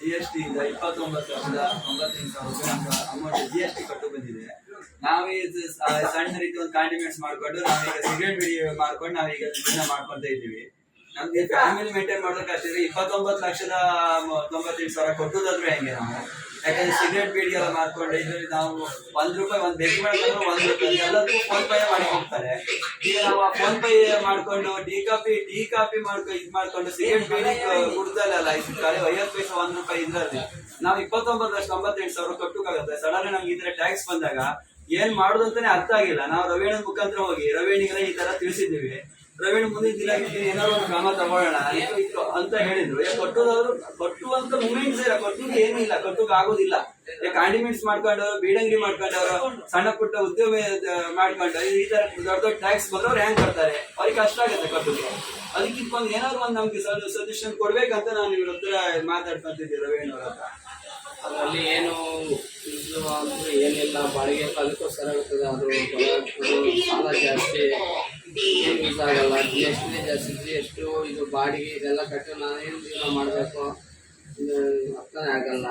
G S T ಇಂದ ಇಪ್ಪತ್ತೊಂಬತ್ತು ಲಕ್ಷದ ತೊಂಬತ್ತೆಂಟು ಸಾವಿರ ಅಮೌಂಟ್ ಜಿ ಎಸ್ ಟಿ ಕಟ್ಟು ಬಂದಿದೆ. ನಾವೀಗ ಸಣ್ಣ ರೀತಿ ಒಂದು ಕಾಂಡಿಮೆಂಟ್ಸ್ ಮಾಡ್ಕೊಂಡು ನಾವೀಗ ಸಿಗರೇಟ್ ಬಿಡಿ ಮಾಡ್ಕೊಂಡು ನಾವೀಗ ಜೀವನ ಮಾಡ್ಕೊಂತ ಇದ್ದೀವಿ. ನಮ್ಗೆ ಫ್ಯಾಮಿಲಿ ಮೇಂಟೈನ್ ಮಾಡ್ಬೇಕಾಗ್ತಿದ್ರೆ ಇಪ್ಪತ್ತೊಂಬತ್ತು ಲಕ್ಷದ ತೊಂಬತ್ತೆಂಟು ಸಾವಿರ ಕೊಟ್ಟುದಾದ್ರೆ ಹೆಂಗೆ ನಾವು? ಯಾಕಂದ್ರೆ ಸಿಗರೇಟ್ ಬೀಡಿ ಎಲ್ಲ ಮಾಡ್ಕೊಂಡು ಇದ್ರಲ್ಲಿ ನಾವು ಒಂದ್ ರೂಪಾಯಿ ಒಂದ್ ಬೆಕ್ ಮಾಡ್ಕೊಂಡು ಒಂದ್ ರೂಪಾಯಿ, ಎಲ್ಲದಕ್ಕೂ ಫೋನ್ ಪೇ ಮಾಡಿ ಹೋಗ್ತಾರೆ. ಈಗ ನಾವು ಫೋನ್ ಪೇ ಮಾಡ್ಕೊಂಡು ಟೀ ಕಾಫಿ ಟೀ ಕಾಫಿ ಮಾಡ್ಕೊಂಡು ಇದ್ ಮಾಡ್ಕೊಂಡು ಸಿಗರೇಟ್ ಬೀಡಿ ಕುಡ್ದಲ್ಲ ಕಾಲೇ ಐವತ್ತು ಪೈಸೆ ಒಂದ್ ರೂಪಾಯಿ ಇದ್ರಲ್ಲಿ ನಾವು ಇಪ್ಪತ್ತೊಂಬತ್ತು ಲಕ್ಷ ತೊಂಬತ್ತೆಂಟು ಸಾವಿರ ಕಟ್ಟುಕಾಗುತ್ತೆ. ಸಡನ್ ನಮ್ಗೆ ಇದ್ರೆ ಟ್ಯಾಕ್ಸ್ ಬಂದಾಗ ಏನ್ ಮಾಡುದಂತಾನೆ ಅರ್ಥ ಆಗಿಲ್ಲ. ನಾವು ರವೇಣ ಮುಖಾಂತರ ಹೋಗಿ ರವೇಣಿಗೆ ಈ ತರ ತಿಳಿಸಿದ್ದೀವಿ. ರವೀಣ್ ಮುಂದಿನ ದಿನ ಏನಾದ್ರು ಒಂದು ಕ್ರಮ ತಗೊಳ್ಳೋಣ. ಇತ್ತು ಅಂತ ಹೇಳಿದ್ರು. ಕಟ್ಟುದವರು ಕಟ್ಟುವಂತ ಮೂಮೆಂಟ್ಸ್ ಇಲ್ಲ ಕಟ್ಟುದು ಏನೂ ಇಲ್ಲ. ಕಟ್ಟುಕ್ ಆಗೋದಿಲ್ಲ. ಕಾಂಡಿಮೆಂಟ್ಸ್ ಮಾಡ್ಕೊಂಡವ್ರು ಬೀಡಂಗಿ ಮಾಡ್ಕೊಂಡವ್ರು, ಸಣ್ಣ ಪುಟ್ಟ ಉದ್ಯಮ ಮಾಡ್ಕೊಂಡ್ರು ಮಾಡ್ಕೊಂಡು ಈ ತರ ದೊಡ್ಡ ದೊಡ್ಡ ಟ್ಯಾಕ್ಸ್ ಬಂದವ್ರು ಹ್ಯಾಂಗ್ ಕಟ್ತಾರೆ ಅವ್ರಿಗೆ ಕಷ್ಟ ಆಗುತ್ತೆ ಕಟ್ಟುದು. ಅದಕ್ಕಿಂತ ಒಂದು ಏನಾದ್ರು ಒಂದು ನಮ್ಗೆ ಸಜೆಷನ್ ಕೊಡ್ಬೇಕಂತ ನಾನು ಇವ್ರ ಹತ್ರ ಮಾತಾಡ್ಕೊಂತಿದ್ದೆ ರವೀಣ್ ಅವ್ರ ಅದರಲ್ಲಿ ಏನು ಏನಿಲ್ಲ. ಬಾಡಿಗೆ ಅದಕ್ಕೋಸ್ಕರ ಆಗುತ್ತದೆ ಅದು ಸಾಲ ಜಾಸ್ತಿ. ಆಗಲ್ಲ ಜಿ ಎಸ್ ಟಿ ಜಾಸ್ತಿ ಜಿ ಎಸ್ ಇದು ಬಾಡಿಗೆ ಇದೆಲ್ಲ ಕಟ್ಟು ನಾನೇನು ಜೀವನ ಮಾಡಬೇಕು? ಅರ್ಥನೇ ಆಗಲ್ಲ.